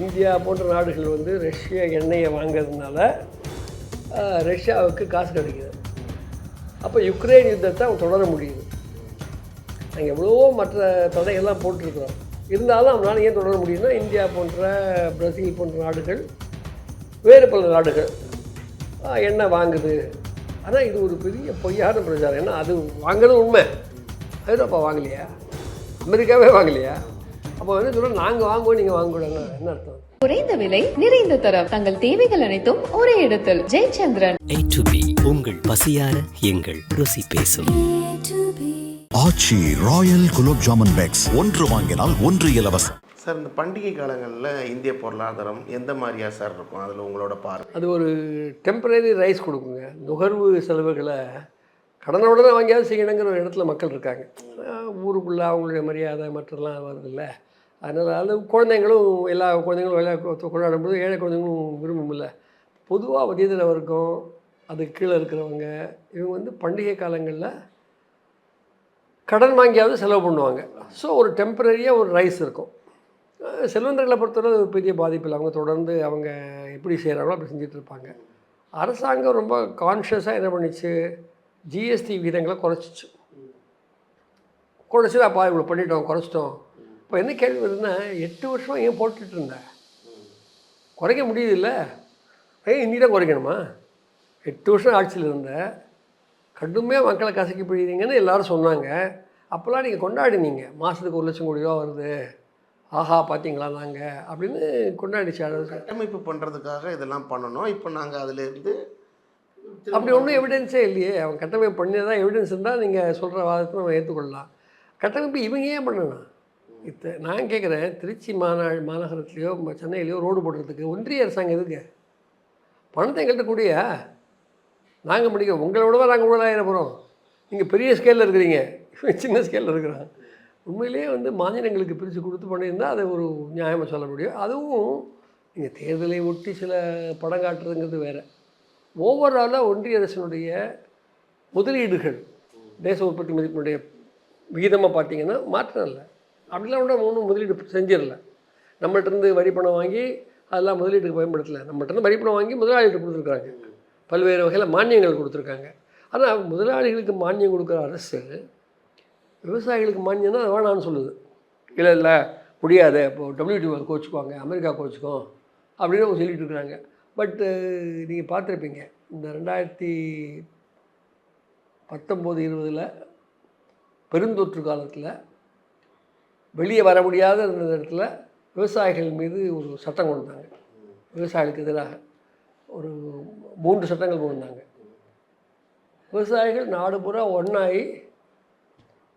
India போன்ற நாடுகள் வந்து ரஷ்ய எண்ணெயை வாங்குறதுனால ரஷ்யாவுக்கு காசு கிடைக்கிது. அப்போ யுக்ரைன் யுத்தத்தை அவன் தொடர முடியுது. நாங்கள் எவ்வளவோ மற்ற தடைகள்லாம் போட்டிருக்கிறோம். இருந்தாலும் அவனால் ஏன் தொடர முடியும்னா இந்தியா போன்ற பிரசீல் போன்ற நாடுகள் வேறு பல நாடுகள் எண்ணெய் வாங்குது. ஆனால் இது ஒரு பெரிய பொய்யான பிரச்சாரம். ஏன்னா அது வாங்குறது உண்மை. ஐரோப்பா வாங்கலையா? அமெரிக்காவே வாங்கலையா? அப்போ வந்து சொல்கிறோம் நாங்கள் வாங்குவோம் நீங்கள் வாங்கக்கூடாதுன்னா என்ன அர்த்தம்? குறைந்த விலை நிறைந்த தரம். தங்கள் தேவைகள் அனைத்தும் ஒரே இடத்தில். ஜெயச்சந்திரன். A to B உங்கள் பசியார எங்கள் ருசி பேசும். Aachi royal gulab jamun packs. ஒன்று வாங்கினால் ஒன்று இலவசம். சார் இந்த பண்டிகை காலங்களில் இந்திய பொருளாதாரம் எந்த மாதிரியா சார் இருக்கும்? அதில் உங்களோட பார்வை. அது ஒரு டெம்பரரி ரைஸ் கொடுக்குங்க. நுகர்வு செலவுகளை கடனை உடனே வாங்கியாவது செய்யணுங்கிற ஒரு இடத்துல மக்கள் இருக்காங்க. ஊருக்குள்ளே அவங்களுடைய மரியாதை மற்றெல்லாம் வருதுல்ல. அதனால் அது குழந்தைங்களும் எல்லா குழந்தைங்களும் விளையா கொண்டாடும்போது ஏழை குழந்தைங்களும் விரும்புமில்ல பொதுவாக மதியத்தில் வரைக்கும் அது கீழே இருக்கிறவங்க இவங்க வந்து பண்டிகை காலங்களில் கடன் வாங்கியாவது செலவு பண்ணுவாங்க. ஸோ ஒரு டெம்பரரியாக ஒரு ரைஸ் இருக்கும். செல்வந்தர்களை பொறுத்தவரை அது ஒரு பெரிய பாதிப்பு இல்லை. அவங்க தொடர்ந்து அவங்க எப்படி செய்கிறாங்களோ அப்படி செஞ்சிட்ருப்பாங்க அரசாங்கம் ரொம்ப கான்ஷியஸாக என்ன பண்ணிச்சு? ஜிஎஸ்டி விகிதங்களை குறைச்சிச்சு. குறைச்சி அப்பா இவ்வளோ பண்ணிட்டோம் குறைச்சிட்டோம். இப்போ என்ன கேள்வி வருதுன்னா எட்டு வருஷம் ஏன் போட்டுட்டு இருந்தேன் குறைக்க முடியுதுல்ல? ஏன் இன்னி தான் குறைக்கணுமா? எட்டு வருஷம் ஆட்சியில் இருந்த கடுமையாக மக்களை கசக்கி பிடிக்கிறீங்கன்னு எல்லோரும் சொன்னாங்க. அப்போல்லாம் நீங்கள் கொண்டாடினீங்க. மாதத்துக்கு ஒரு லட்சம் கோடி ரூபா வருது. ஆஹா பார்த்தீங்களா நாங்கள் அப்படின்னு கொண்டாடிச்சு. கட்டமைப்பு பண்ணுறதுக்காக இதெல்லாம் பண்ணணும். இப்போ நாங்கள் அதிலேருந்து அப்படி ஒன்றும் எவிடன்ஸே இல்லையே. அவன் கட்டமைப்பு பண்ணியதான் எவிடன்ஸ் இருந்தால் நீங்கள் சொல்கிற வாதத்தை நம்ம ஏற்றுக்கொள்ளலாம் கட்டமைப்பு இவங்க ஏன் பண்ணணும்? இத்த நான் கேட்குறேன் திருச்சி மாநா மாநகரத்துலேயோ சென்னையிலையோ ரோடு போடுறதுக்கு ஒன்றிய அரசாங்கம் எதுக்கு? பணத்தை எங்கள்கிட்ட கூடியா? நாங்கள் முடிக்க உங்களோட நாங்கள் ஊழலாயிரம் போகிறோம் நீங்கள் பெரிய ஸ்கேலில் இருக்கிறீங்க. இவன் சின்ன ஸ்கேலில் இருக்கிறான். உண்மையிலேயே வந்து மாநிலங்களுக்கு பிரித்து கொடுத்து பண்ணியிருந்தால் அதை ஒரு நியாயமாக சொல்ல முடியும். அதுவும் நீங்கள் தேர்தலை ஒட்டி சில படம் காட்டுறதுங்கிறது வேறு. ஓவராலாக ஒன்றிய அரசினுடைய முதலீடுகள் தேச உற்பத்தி மதிப்பினுடைய விகிதமாக பார்த்தீங்கன்னா மாற்றம் இல்லை. அப்படிலாம் கூட ஒன்றும் முதலீடு செஞ்சிடல. நம்மள்ட்ட இருந்து வரி பணம் வாங்கி அதெல்லாம் முதலீட்டுக்கு பயன்படுத்தலை. நம்மள்ட்ட இருந்து வரி பணம் வாங்கி முதலாளிகிட்ட கொடுத்துருக்குறாங்க பல்வேறு வகையில் மானியங்கள் கொடுத்துருக்காங்க. ஆனால் முதலாளிகளுக்கு மானியம் கொடுக்குற அரசு விவசாயிகளுக்கு மானியம்னா அது வேணான்னு சொல்லுது. இல்லை இல்லை முடியாது. இப்போ டபிள்யூடி கோச்சுக்குவாங்க அமெரிக்கா கோச்சுக்கும் அப்படின்னு அவங்க சொல்லிட்டு இருக்கிறாங்க. பட்டு நீங்கள் பார்த்துருப்பீங்க. இந்த ரெண்டாயிரத்தி பத்தொம்போது இருபதில் பெருந்தொற்று காலத்தில் வெளியே வர முடியாத இருந்த இடத்துல விவசாயிகள் மீது ஒரு சட்டம் கொண்டு வந்தாங்க. விவசாயிகளுக்கு எதிராக ஒரு மூன்று சட்டங்கள் கொண்டு வந்தாங்க. விவசாயிகள் நாடு பூரா ஒன்றாகி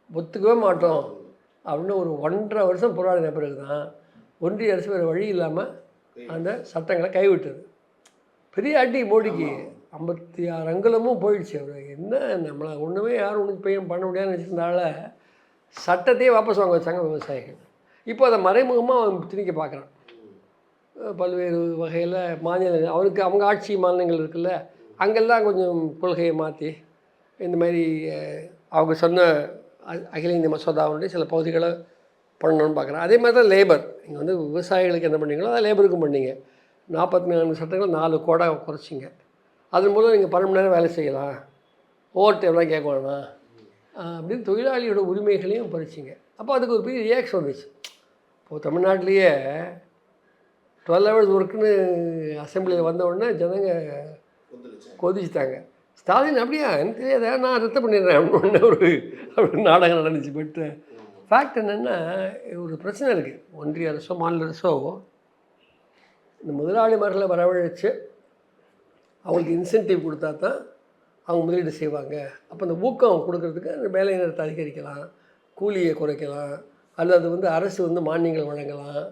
ஒத்துக்கவே மாட்டோம் அப்படின்னு ஒரு ஒன்றரை வருஷம் போராடின பிறகு தான் ஒன்றிய அரசு வேறு வழி இல்லாமல் அந்த சட்டங்களை கைவிட்டது. பெரிய அடி மோடிக்கு. ஐம்பத்தி ஆறு அங்குலமும் போயிடுச்சு அவர். என்ன நம்மளை ஒன்றுமே யாரும் ஒன்றும் பையன் பண்ண முடியாதுன்னு வச்சுருந்தால சட்டத்தையே வாபஸ் வாங்க வச்சாங்க விவசாயிகள். இப்போ அதை மறைமுகமாக அவன் திணிக்க பார்க்குறான் பல்வேறு வகையில் மாநில அவனுக்கு அவங்க ஆட்சி மாநிலங்கள் இருக்குல்ல அங்கெல்லாம் கொஞ்சம் கொள்கையை மாற்றி இந்த மாதிரி அவங்க சொன்ன அகில இந்திய மசோதாவுடைய சில பகுதிகளை பண்ணணும்னு பார்க்குறேன் அதே மாதிரி தான் லேபர் நீங்கள் வந்து விவசாயிகளுக்கு என்ன பண்ணீங்களோ அதை லேபருக்கும் பண்ணீங்க. நாற்பத்தி நான்கு சட்டங்கள் நாலு கோடை குறைச்சிங்க. அதன் மூலம் நீங்கள் பன்னெண்டு மணி நேரம் வேலை செய்யலாம். ஓவர் டைம்லாம் கேட்க வேணாம்? அப்படின்னு தொழிலாளியோட உரிமைகளையும் பறிச்சிங்க. அப்போ அதுக்கு ஒரு பெரிய ரியாக்ஷன் வந்துச்சு. இப்போது தமிழ்நாட்டிலேயே டுவெல் ஹவர்ஸ் ஒர்க்குன்னு அசம்பிளியில் வந்த உடனே ஜனங்க கொதிச்சுட்டாங்க. ஸ்டாலின் அப்படியா? எனக்கு தெரியாதா நான் ரத்து பண்ணிடுறேன் அப்படின்னு ஒரு அப்படி நாடகம் நடந்துச்சு. பட் ஃபேக்ட் என்னென்னா ஒரு பிரச்சனை இருக்குது ஒன்றிய அரசோ மாநில அரசோ இந்த முதலாளிமார்களை வரவழைச்சு அவங்களுக்கு இன்சென்டிவ் கொடுத்தா தான் அவங்க முதலீடு செய்வாங்க. அப்போ அந்த ஊக்கம் கொடுக்கறதுக்கு அந்த வேலை நேரத்தை அதிகரிக்கலாம் கூலியை குறைக்கலாம் அல்லது வந்து அரசு வந்து மானியங்கள் வழங்கலாம்.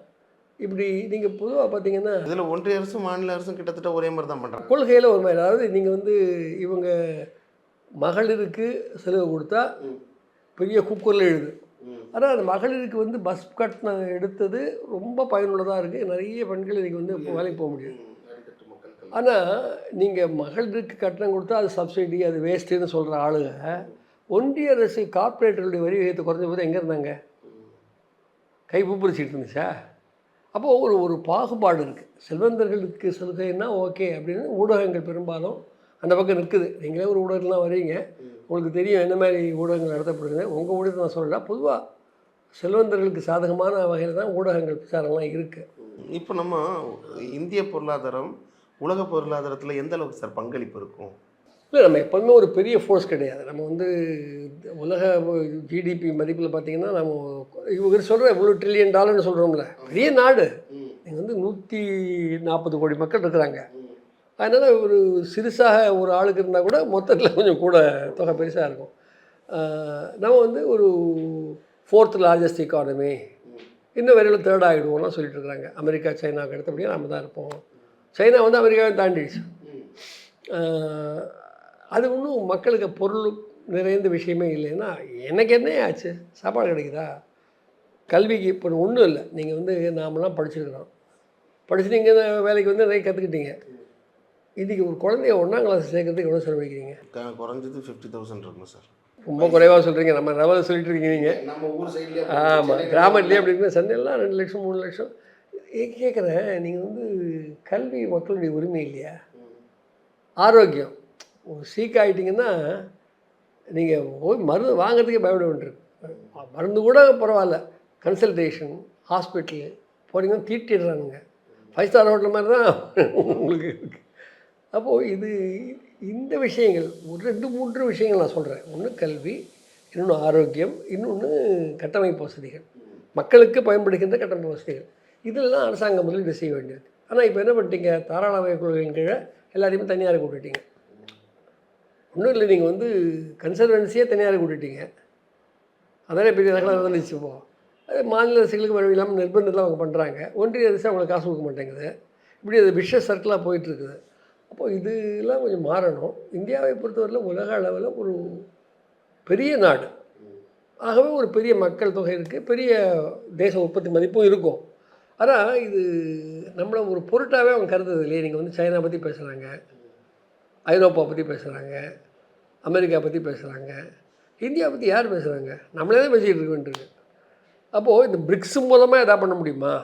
இப்படி நீங்கள் பொதுவாக பார்த்தீங்கன்னா இதில் ஒன்றிய அரசும் மாநில அரசும் கிட்டத்தட்ட ஒரே மாதிரி தான் பண்ணுறாங்க கொள்கையில் ஒரு மாதிரி. அதாவது நீங்கள் வந்து இவங்க மகளிருக்கு செலவு கொடுத்தா பெரிய குக்கரில் எழுது. ஆனால் அந்த மகளிருக்கு வந்து பஸ் கட்டணம் எடுத்தது ரொம்ப பயனுள்ளதாக இருக்குது நிறைய பெண்கள் இன்றைக்கி வந்து வேலைக்கு போக முடியும் ஆனால் நீங்கள் மகளிருக்கு கட்டணம் கொடுத்தா அது சப்சிடி அது வேஸ்ட்டுன்னு சொல்கிற ஆளுங்க ஒன்றிய அரசு கார்ப்பரேட்டருடைய வரி விகிதத்தை குறைஞ்ச போது எங்கே இருந்தாங்க? கை பூப்பரிச்சிட்டு இருந்துச்சா? அப்போது ஒரு ஒரு பாகுபாடு இருக்குது செல்வந்தர்களுக்கு சலுகைன்னா ஓகே அப்படின்னு ஊடகங்கள் பெரும்பாலும் அந்த பக்கம் நிற்குது நீங்களே ஒரு ஊடகத்துலாம் வரீங்க உங்களுக்கு தெரியும் என்ன மாதிரி ஊடகங்கள் நடத்தப்படுது உங்கள் ஊடகத்தை நான் சொல்லல. பொதுவாக செல்வந்தர்களுக்கு சாதகமான வகையில் தான் ஊடகங்கள் பிரச்சாரம்லாம் இருக்குது இப்போ நம்ம இந்திய பொருளாதாரம் உலக பொருளாதாரத்தில் எந்த அளவுக்கு சார் பங்களிப்பு இருக்கும்? இல்லை நம்ம எப்போதுமே ஒரு பெரிய ஃபோர்ஸ் கிடையாது. நம்ம வந்து உலக ஜிடிபி மதிப்பில் பார்த்தீங்கன்னா நம்ம இவர் சொல்கிற இவ்வளோ ட்ரில்லியன் டாலர்னு சொல்கிறோம்ல பெரிய நாடு. நீங்கள் வந்து நூற்றி நாற்பது கோடி மக்கள் இருக்கிறாங்க. அதனால் ஒரு சிறுசாக ஒரு ஆளுக்கு இருந்தால் கூட மொத்தத்தில் கொஞ்சம் கூட தொகை பெருசாக இருக்கும். நம்ம வந்து ஒரு ஃபோர்த் லார்ஜஸ்ட் economy இன்னும் வரையில் தேர்ட் ஆகிடுவோம்லாம் சொல்லிட்டு இருக்கிறாங்க அமெரிக்கா சைனாவுக்கு அடுத்தபடியே நம்ம தான் இருப்போம். சைனா வந்து அமெரிக்காவை தாண்டிடுச்சு. அது ஒன்றும் மக்களுக்கு பொருள் நிறைந்த விஷயமே இல்லைன்னா எனக்கு என்ன ஆச்சு? சாப்பாடு கிடைக்குதா? கல்விக்கு இப்போ ஒன்றும் இல்லை. நீங்கள் வந்து நாமெல்லாம் படிச்சிருக்கிறோம். படிச்சு நீங்கள் வேலைக்கு வந்து நிறைய கற்றுக்கிட்டீங்க இன்றைக்கி ஒரு குழந்தைய ஒன்றாம் கிளாஸ் சேர்க்கறதுக்கு எவ்வளோ செலவழிக்கிறீங்க குறைஞ்சது ஃபிஃப்டி தௌசண்ட் இருக்கும் சார் ரொம்ப குறைவாக சொல்கிறீங்க நம்ம லெவலில் சொல்லிட்டு இருக்கீங்க நீங்கள் நம்ம ஊர் சைட்லேயே ஆமாம் கிராமத்துலேயே அப்படி இருக்குன்னா சென்னையெல்லாம் ரெண்டு லட்சம் மூணு லட்சம். கேட்குறேன் நீங்கள் வந்து கல்வி மக்களுடைய உரிமை இல்லையா? ஆரோக்கியம். ஒரு சீக் ஆகிட்டிங்கன்னா நீங்கள் போய் மருந்து வாங்குறதுக்கே பயப்பட வேண்டியிருக்கு. மருந்து கூட பரவாயில்ல. கன்சல்டேஷன் ஹாஸ்பிட்டலு போனீங்கன்னா தீட்டிடுறானுங்க. ஃபைவ் ஸ்டார் ஹோட்டல் மாதிரி தான் உங்களுக்கு இருக்கு. அப்போது இது இந்த விஷயங்கள் ஒரு ரெண்டு மூன்று விஷயங்கள் நான் சொல்கிறேன் ஒன்று கல்வி இன்னொன்று ஆரோக்கியம் இன்னொன்று கட்டமைப்பு வசதிகள். மக்களுக்கு பயன்படுகின்ற கட்டமைப்பு வசதிகள். இதெல்லாம் அரசாங்கம் முதலீடு செய்ய வேண்டியது. ஆனால் இப்போ என்ன பண்ணிட்டீங்க? தாராளமய கொள்கையின் கீழே எல்லாத்தையுமே தனியாரை கூட்டிட்டீங்க. ஒன்றும் இல்லை நீங்கள் வந்து கன்சர்வன்சியே தனியாரை கூட்டிட்டீங்க. அதானே பெரிய நகலாக நடந்துச்சு இப்போ. அது மாநில அரசுகளுக்கு வழி இல்லாமல் நிர்பந்தத்தில் அவங்க பண்ணுறாங்க ஒன்றிய அரசு அவங்களுக்கு காசு கொடுக்க மாட்டேங்குது. இப்படி அது விஷ சர்க்கிளாக போயிட்டுருக்குது அப்போது இதெல்லாம் கொஞ்சம் மாறணும். இந்தியாவை பொறுத்தவரையில் உலக அளவில் ஒரு பெரிய நாடு. ஆகவே ஒரு பெரிய மக்கள் தொகை இருக்குது பெரிய தேச உற்பத்தி மதிப்பும் இருக்கும். ஆனால் இது நம்மளை ஒரு பொருட்டாகவே அவங்க கருதுறது இல்லையே. நீங்கள் வந்து சைனா பற்றி பேசுகிறாங்க ஐரோப்பா பற்றி பேசுகிறாங்க அமெரிக்கா பற்றி பேசுகிறாங்க இந்தியா பற்றி யார் பேசுகிறாங்க நம்மளே தான் பேசிகிட்டு இருக்க. வேண்டியிருக்கு அப்போது இந்த பிரிக்ஸ் மூலமாக எதாவது பண்ண முடியுமா?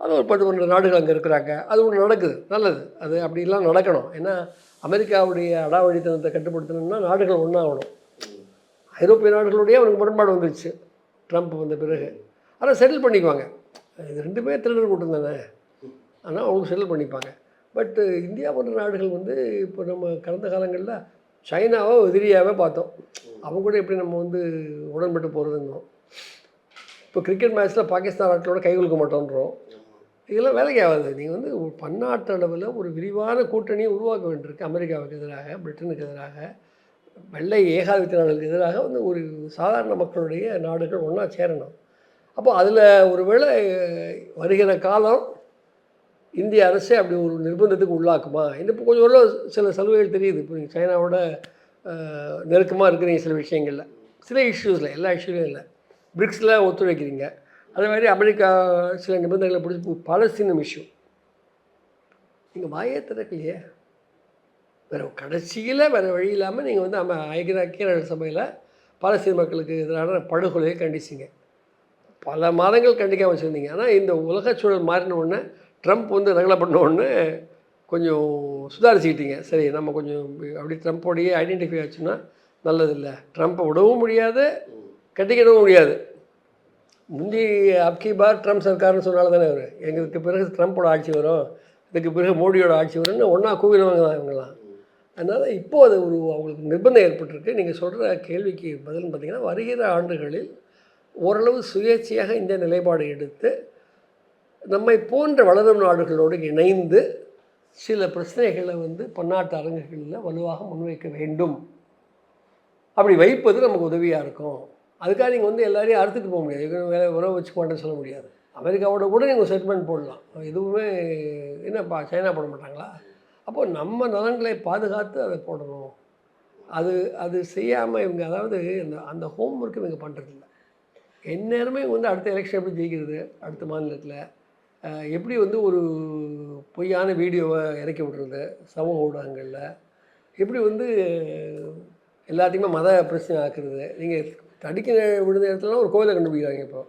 அது ஒரு பத்து பன்னெண்டு நாடுகள் அங்கே இருக்கிறாங்க. அது ஒன்று நடக்குது. நல்லது. அது அப்படிலாம் நடக்கணும். ஏன்னா அமெரிக்காவுடைய அடாவடித்தனத்தை கட்டுப்படுத்தணும்னா நாடுகள் ஒன்றாகணும் ஐரோப்பிய நாடுகளுடைய அவனுக்கு முரண்பாடு வந்துருச்சு. ட்ரம்ப் வந்த பிறகு. ஆனால் செட்டில் பண்ணிக்குவாங்க. இது ரெண்டு பேர் திருடர் கூட்டம் தானே? ஆனால் அவங்க செட்டில் பண்ணிப்பாங்க. பட்டு இந்தியா போன்ற நாடுகள் வந்து இப்போ நம்ம கடந்த காலங்களில் சைனாவை எதிரியாகவே பார்த்தோம். அவங்க கூட எப்படி நம்ம வந்து உடன்பட்டு போகிறதுங்கிறோம் இப்போ கிரிக்கெட் மேட்ச்சில் பாகிஸ்தான் நாட்டோட கை கொடுக்க மாட்டோன்றோம். இதெல்லாம் வேலைக்கு ஆகாது. நீங்கள் வந்து ஒரு பன்னாட்டு அளவில் ஒரு விரிவான கூட்டணியை உருவாக்க வேண்டியிருக்கு. அமெரிக்காவுக்கு எதிராக பிரிட்டனுக்கு எதிராக வெள்ளை ஏகாதிபத்திய நாடுகளுக்கு எதிராக வந்து ஒரு சாதாரண மக்களுடைய நாடுகள் ஒன்றா சேரணும். அப்போ அதில் ஒருவேளை வருகிற காலம் இந்திய அரசே அப்படி ஒரு நிர்பந்தத்துக்கு உள்ளாக்குமா? இந்த இப்போ கொஞ்சம் உள்ள சில சலுகைகள் தெரியுது. இப்போ நீங்கள் சைனாவோட நெருக்கமாக இருக்கிறீங்க சில விஷயங்களில். சில இஷ்யூஸில் எல்லா இஷ்யூலையும் இல்லை. பிரிக்ஸில் ஒத்துழைக்கிறீங்க. அதே மாதிரி அமெரிக்கா சில நிபந்தனைகளை பிடிச்சி பாலஸ்தீனம் இஷ்யூ நீங்கள் வாயே திறக்கலையே. வேறு கடைசியில் வேறு வழி இல்லாமல் நீங்கள் வந்து நம்ம ஐக்கிய ஐக்கிய நாடு சபையில் பாலஸ்தீன மக்களுக்கு எதிரான படுகொலையை கண்டிச்சிங்க. பல மாதங்கள் கண்டிக்காமல் வச்சுருந்தீங்க. ஆனால் இந்த உலக சூழல் மாறின உடனே ட்ரம்ப் வந்து ரகலை பண்ண உடனே கொஞ்சம் சுதாரிச்சுக்கிட்டீங்க. சரி நம்ம கொஞ்சம் அப்படி ட்ரம்ப்போடையே ஐடென்டிஃபை ஆச்சுன்னா நல்லதில்லை. ட்ரம்ப்பை விடவும் முடியாது கட்டிக்கிடவும் முடியாது. முந்தி அப்கி பார் ட்ரம்ப் சர்க்கார்னு சொன்னால தானே அவர் எங்களுக்கு பிறகு ட்ரம்ப்போட ஆட்சி வரும். இதுக்கு பிறகு மோடியோட ஆட்சி வரும்னு ஒன்றா கூவிடுவாங்க தான் இவங்கெல்லாம். அதனால் இப்போ அது ஒரு அவங்களுக்கு நிர்பந்தம் ஏற்பட்டிருக்கு. நீங்கள் சொல்கிற கேள்விக்கு பதில்னு பார்த்திங்கன்னா வருகிற ஆண்டுகளில் ஓரளவு சுயேட்சையாக இந்த நிலைப்பாடு எடுத்து நம்மை போன்ற வளரும் நாடுகளோடு இணைந்து சில பிரச்சனைகளை வந்து பன்னாட்டு அரங்குகளில் வலுவாக முன்வைக்க வேண்டும். அப்படி வைப்பது நமக்கு உதவியாக இருக்கும். அதுக்காக நீங்கள் வந்து எல்லாரையும் அறுத்துட்டு போக முடியாது. வேலை உறவு வச்சுக்க மாட்டேன்னு சொல்ல முடியாது. அமெரிக்காவோட கூட நீங்கள் செட்டில்மெண்ட் போடலாம். எதுவுமே என்னப்பா சைனா போட மாட்டாங்களா? அப்போது நம்ம நலன்களை பாதுகாத்து அதை போடணும். அது அது செய்யாமல் இவங்க அதாவது அந்த அந்த ஹோம் ஒர்க்கு இவங்க பண்ணுறதில்ல எந்நேரமே இவங்க வந்து அடுத்த எலெக்ஷன் எப்படி ஜெயிக்கிறது அடுத்த மாநிலத்தில் எப்படி வந்து ஒரு பொய்யான வீடியோவை இறக்கி விடுறது சமூக ஊடகங்களில் எப்படி வந்து எல்லாத்தையுமே மத பிரச்சனை ஆக்குறது நீங்கள் தடிக்க விழுந்த இடத்துலலாம் ஒரு கோவிலை கண்டுபிடிக்கிறாங்க இப்போ.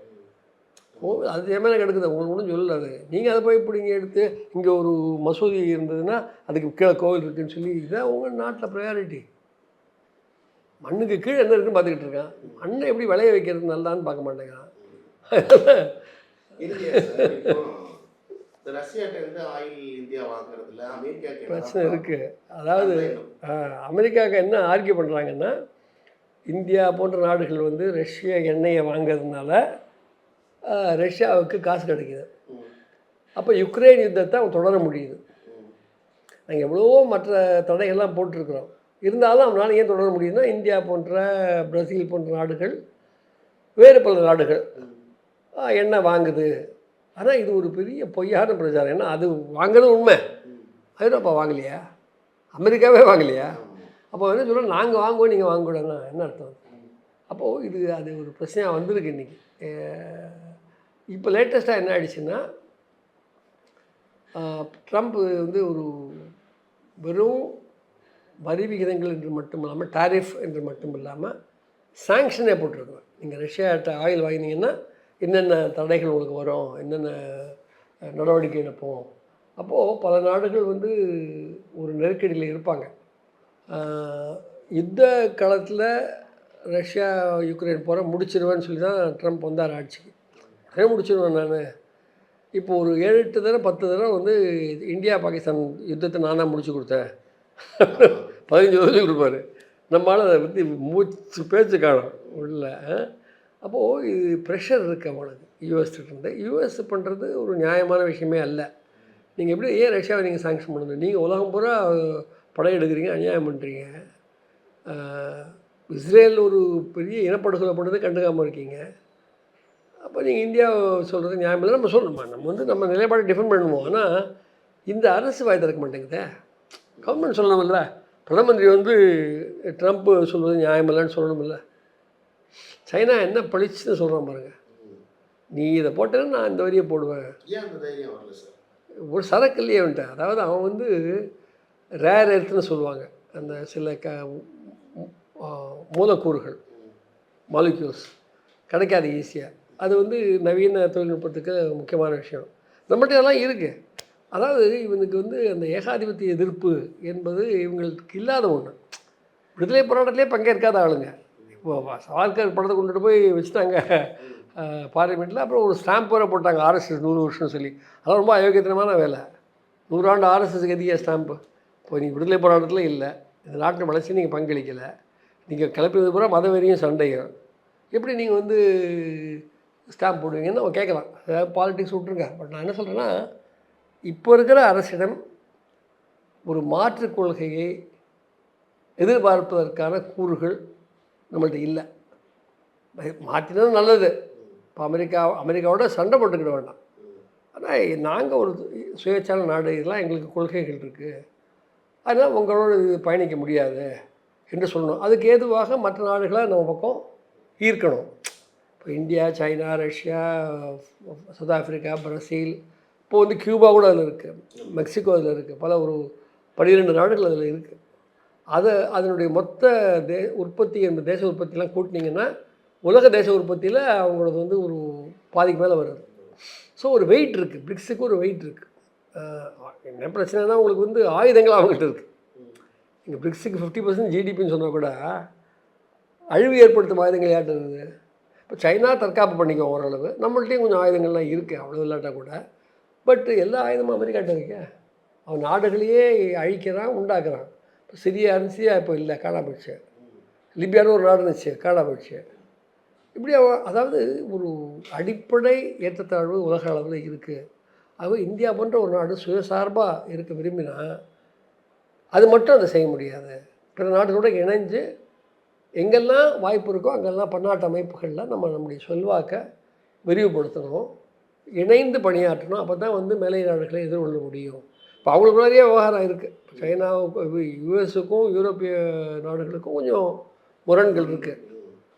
ஓ அது மேலே கிடக்குது. உங்களுக்கு ஒன்றும் சொல்லல அது. நீங்கள் அதை போய் இப்படி இங்கே எடுத்து இங்கே ஒரு மசூதி இருந்ததுன்னா அதுக்கு கீழே கோவில் இருக்குன்னு சொல்லி இதான் உங்கள் நாட்டில் ப்ரையாரிட்டி மண்ணுக்கு கீழே என்ன இருக்குன்னு பார்த்துக்கிட்டு இருக்கான். மண்ணை எப்படி விளைய வைக்கிறது நல்லான்னு பார்க்க மாட்டேங்கிறான். பிரச்சனை? இருக்குது அதாவது அமெரிக்காவுக்கு என்ன ஆர்கியூ பண்ணுறாங்கன்னா இந்தியா போன்ற நாடுகள் வந்து ரஷ்ய எண்ணெயை வாங்கிறதுனால ரஷ்யாவுக்கு காசு கிடைக்கிது. அப்போ யுக்ரைன் யுத்தத்தை அவன் தொடர முடியுது. நாங்கள் எவ்வளவோ மற்ற தடைகள்லாம் போட்டிருக்கிறோம். இருந்தாலும் அவனால் ஏன் தொடர முடியும்னா இந்தியா போன்ற பிரசீல் போன்ற நாடுகள் வேறு பல நாடுகள் எண்ணெய் வாங்குது. ஆனால் இது ஒரு பெரிய பொய்யான பிரச்சாரம். ஏன்னா அது வாங்குறது உண்மை. ஐரோப்பா வாங்கலையா? அமெரிக்காவே வாங்கலையா? அப்போ என்ன சொல்கிறோம் நாங்கள் வாங்குவோம் நீங்கள் வாங்கக்கூடாதுன்னா என்ன அர்த்தம்? அப்போது இது அது ஒரு பிரச்சனையாக வந்திருக்கு இன்றைக்கி இப்போ லேட்டஸ்ட்டாக என்ன ஆயிடுச்சுன்னா ட்ரம்ப் வந்து ஒரு வெறும் வரி விகிதங்கள் என்று மட்டும் இல்லாமல் டாரிஃப் என்று மட்டும் இல்லாமல் சாங்ஷனே போட்டிருக்கோம் நீங்கள் ரஷ்யாட்ட ஆயில் வாங்கினீங்கன்னா என்னென்ன தடைகள் உங்களுக்கு வரும்? என்னென்ன நடவடிக்கை எடுப்போம்? அப்போது பல நாடுகள் வந்து ஒரு நெருக்கடியில் இருப்பாங்க. யுத்த காலத்தில் ரஷ்யா யுக்ரைன் போகிற முடிச்சிருவேன்னு சொல்லி தான் ட்ரம்ப் வந்தார் ஆட்சிக்கு. உடனே முடிச்சிருவேன் நான். இப்போ ஒரு ஏழு எட்டு தடவை பத்து தடவை வந்து இந்தியா பாகிஸ்தான் யுத்தத்தை நானாக முடிச்சு கொடுத்தேன். பதினஞ்சு வருஷம் கொடுப்பார். நம்மளால் அதை பற்றி மூச்சு பேச்சு காணும். உள்ள அப்போது இது ப்ரெஷர் இருக்குது அவனுக்கு யூஎஸ்கிட்ட யூஎஸ் பண்ணுறது ஒரு நியாயமான விஷயமே அல்ல. நீங்கள் எப்படி ஏன் ரஷ்யாவை நீங்கள் சாங்ஷன் பண்ணுங்க நீங்கள் உலகம் பூரா படையெடுக்கிறீங்க அநியாயம் பண்ணுறீங்க இஸ்ரேல் ஒரு பெரிய இனப்படுகொலை பண்ணுறது கண்டுக்காமல் இருக்கீங்க. அப்போ நீங்கள் இந்தியா சொல்கிறது நியாயம் இல்லை. நம்ம சொல்லணுமா நம்ம வந்து நம்ம நிலைப்பாடை டிஃபெண்ட் பண்ணுவோம். ஆனால் இந்த அரசு வாய் திறக்க மாட்டேங்குதே. கவர்மெண்ட் சொல்லணும்ல பிரதம மந்திரி வந்து ட்ரம்ப் சொல்வது நியாயம் இல்லைன்னு சொல்லணும்ல. சைனா என்ன பழிச்சுன்னு சொல்கிறான் பாருங்க. நீ இதை போட்டேன்னா நான் இந்த வரியை போடுவேன். ஒரு சரக்கு இல்லையே அவன்கிட்ட. அதாவது அவன் வந்து ரேர் எர்த்துன்னு சொல்லுவாங்க. அந்த சில க மூலக்கூறுகள் மாலிக்யூல்ஸ் கிடைக்காது ஈஸியாக அது வந்து நவீன தொழில்நுட்பத்துக்கு முக்கியமான விஷயம். நம்மகிட்ட எல்லாம் இருக்குது அதாவது இவனுக்கு வந்து அந்த ஏகாதிபத்திய எதிர்ப்பு என்பது இவங்களுக்கு இல்லாத ஒன்று விடுதலை போராட்டத்திலே பங்கேற்காத ஆளுங்க. இப்போ சவால்கர் படத்தை கொண்டுட்டு போய் வச்சுட்டாங்க பார்லிமெண்ட்டில் அப்புறம் ஒரு ஸ்டாம்ப் வேறு போட்டாங்க ஆர்எஸ்எஸ் நூறு வருஷம்னு சொல்லி. அதெல்லாம் ரொம்ப அயோக்கியத்தனமான வேலை. நூறாண்டு ஆர்எஸ்எஸ்க்கு எதிய ஸ்டாம்ப்பு இப்போ நீங்கள் விடுதலை போராட்டத்தில் இல்லை. இந்த நாட்டின் வளர்ச்சி நீங்கள் பங்களிக்கலை. நீங்கள் கிளப்பினது பூரா மதவெறியும் சண்டையும். எப்படி நீங்கள் வந்து ஸ்டாம்ப் போடுவீங்கன்னு அவன் கேட்கலாம். அதாவது பாலிட்டிக்ஸ் விட்ருங்க பட் நான் என்ன சொல்கிறேன்னா இப்போ இருக்கிற அரசிடம் ஒரு மாற்றுக் கொள்கையை எதிர்பார்ப்பதற்கான கூறுகள் நம்மள்ட்ட இல்லை. மாற்றினது நல்லது. இப்போ அமெரிக்கா அமெரிக்காவோட சண்டை போட்டுக்கிட வேண்டாம். ஆனால் நாங்கள் ஒரு சுயேட்சான நாடு இதெல்லாம் எங்களுக்கு கொள்கைகள் இருக்குது அதனால் உங்களோட இது பயணிக்க முடியாது என்று சொல்லணும். அதுக்கு ஏதுவாக மற்ற நாடுகளை நம்ம பக்கம் ஈர்க்கணும். இப்போ India China Russia South Africa Brazil இப்போ வந்து கியூபா கூட அதில் இருக்குது மெக்சிகோ அதில் இருக்குது பல ஒரு பன்னிரெண்டு நாடுகள் அதில் இருக்குது அதை அதனுடைய மொத்த தே உற்பத்தி அந்த தேச உற்பத்திலாம் கூட்டினீங்கன்னா உலக தேச உற்பத்தியில் அவங்களது வந்து ஒரு பாதிக்கு மேலே வருது. ஸோ ஒரு வெயிட் இருக்குது பிரிக்ஸுக்கு ஒரு வெயிட் இருக்குது என்ன பிரச்சனைனா உங்களுக்கு வந்து ஆயுதங்கள் அவங்ககிட்ட இருக்குது இங்கே பிரிக்ஸுக்கு ஃபிஃப்டி பர்சன்ட் ஜிடிபின்னு சொன்னால் கூட அழிவு ஏற்படுத்தும் ஆயுதங்கள் யார்கிட்ட இருக்குது? இப்போ சைனா தற்காப்பு பண்ணிக்கோ ஓரளவு. நம்மள்ட்டையும் கொஞ்சம் ஆயுதங்கள்லாம் இருக்குது அவ்வளோ இல்லாட்டா கூட. பட் எல்லா ஆயுதமும் அமெரிக்காட்ட இருக்கே. அவன் நாடுகளையே அழிக்கிறான் உண்டாக்குறான். இப்போ சிரியா இருந்துச்சியா இப்போ இல்லை காணா போயிடுச்சு லிபியான்னு ஒரு நாடு இருந்துச்சு காணா போயிடுச்சு இப்படி அவன் அதாவது ஒரு அடிப்படை ஏற்றத்தாழ்வு உலக அளவில் இருக்குது ஆகவே இந்தியா போன்ற ஒரு நாடு சுயசார்பாக இருக்க விரும்பினா அது மட்டும் அதை செய்ய முடியாது. பிற நாடுகளோட இணைஞ்சு எங்கெல்லாம் வாய்ப்பு இருக்கோ அங்கெல்லாம் பன்னாட்டு அமைப்புகளில் நம்ம நம்முடைய செல்வாக்கை விரிவுபடுத்தணும். இணைந்து பணியாற்றணும். அப்போ தான் வந்து மேலை நாடுகளை எதிர்கொள்ள முடியும். இப்போ அவங்களுக்குள்ளாரியே விவகாரம் இருக்குது சைனாவுக்கும் யுஎஸுக்கும் யூரோப்பிய நாடுகளுக்கும் கொஞ்சம் முரண்கள் இருக்குது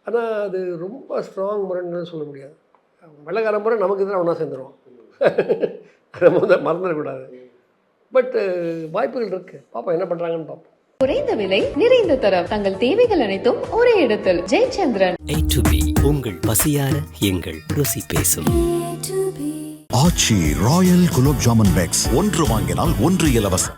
ஆனால் அது ரொம்ப ஸ்ட்ராங் முரண்கள்னு சொல்ல முடியாது. வெள்ளக்காரன் முறை நமக்கு எதிராக ஒன்றா சேர்ந்துருவோம் அதை வந்து மறந்துடக்கூடாது. பட்டு வாய்ப்புகள் இருக்குது பார்ப்போம் என்ன பண்ணுறாங்கன்னு பார்ப்போம் குறைந்த விலை நிறைந்த தரம். தங்கள் தேவைகள் அனைத்தும் ஒரே இடத்தில். ஜெயச்சந்திரன். ஏ டு பி உங்கள் பசியார எங்கள் ருசி பேசும். Aachi royal gulab jamun packs. ஒன்று வாங்கினால் ஒன்று இலவசம்.